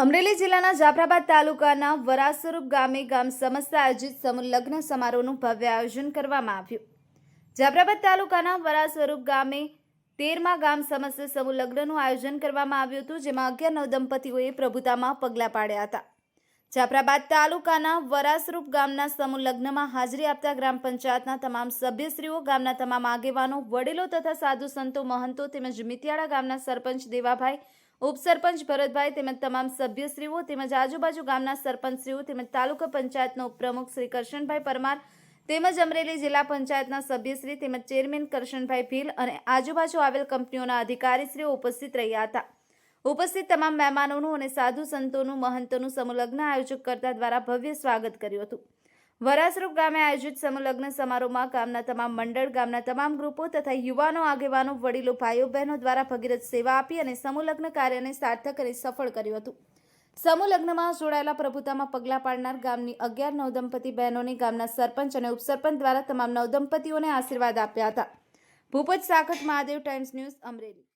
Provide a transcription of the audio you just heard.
અમરેલી જિલ્લાના જાફરાબાદ તાલુકાના વરાસરૂપ ગામે ગામ સમસ્ત આયોજિત સમૂહ લગ્ન સમારોહનું ભવ્ય આયોજન કરવામાં આવ્યું. જાફરાબાદ તાલુકાના વરાસ્વરૂપ ગામે તેરમા ગામ સમસ્ત સમૂહ લગ્નનું આયોજન કરવામાં આવ્યું હતું, જેમાં અગિયાર નવ દંપતીઓએ પ્રભુતામાં પગલાં પાડ્યા હતા. જાફરાબાદ તાલુકાના વરાસરૂપ ગામના સમૂહ લગ્નમાં હાજરી આપતા ગ્રામ પંચાયતના તમામ સભ્યશ્રીઓ, ગામના તમામ આગેવાનો, વડીલો તથા સાધુ સંતો, મહંતો તેમજ મિતિયાળા ગામના સરપંચ દેવાભાઈ ઉપસરપંચ ભરતભાઈ તેમજ તમામ સભ્યશ્રીઓ તેમજ આજુબાજુ ગામના સરપંચશ્રીઓ તેમજ તાલુકા પંચાયતનો ઉપપ્રમુખ શ્રી કરશનભાઈ પરમાર તેમજ અમરેલી જિલ્લા પંચાયતના સભ્યશ્રી તેમજ ચેરમેન કરશનભાઈ ભીલ અને આજુબાજુ આવેલ કંપનીઓના અધિકારીશ્રીઓ ઉપસ્થિત રહ્યા હતા. ઉપસ્થિત તમામ મહેમાનોનું અને સાધુ સંતોનું મહંતોનું સમૂહ આયોજક કરતા દ્વારા ભવ્ય સ્વાગત કર્યું હતું. વરાસરૂપ ગામે આયોજિત સમૂહ સમારોહમાં ગામના તમામ મંડળ, ગામના તમામ ગ્રુપો તથા યુવાનો, આગેવાનો, વડીલો, ભાઈઓ, બહેનો દ્વારા ભગીરથ સેવા આપી અને સમુલગ્ન કાર્યને સાર્થક અને સફળ કર્યું હતું. સમૂહલગ્નમાં જોડાયેલા પ્રભુતામાં પગલાં પાડનાર ગામની અગિયાર નવદંપતિ બહેનોને ગામના સરપંચ અને ઉપસરપંચ દ્વારા તમામ નવદંપતિઓને આશીર્વાદ આપ્યા હતા. Bhupat Sakhat, Mahadev, Times News, Amreli.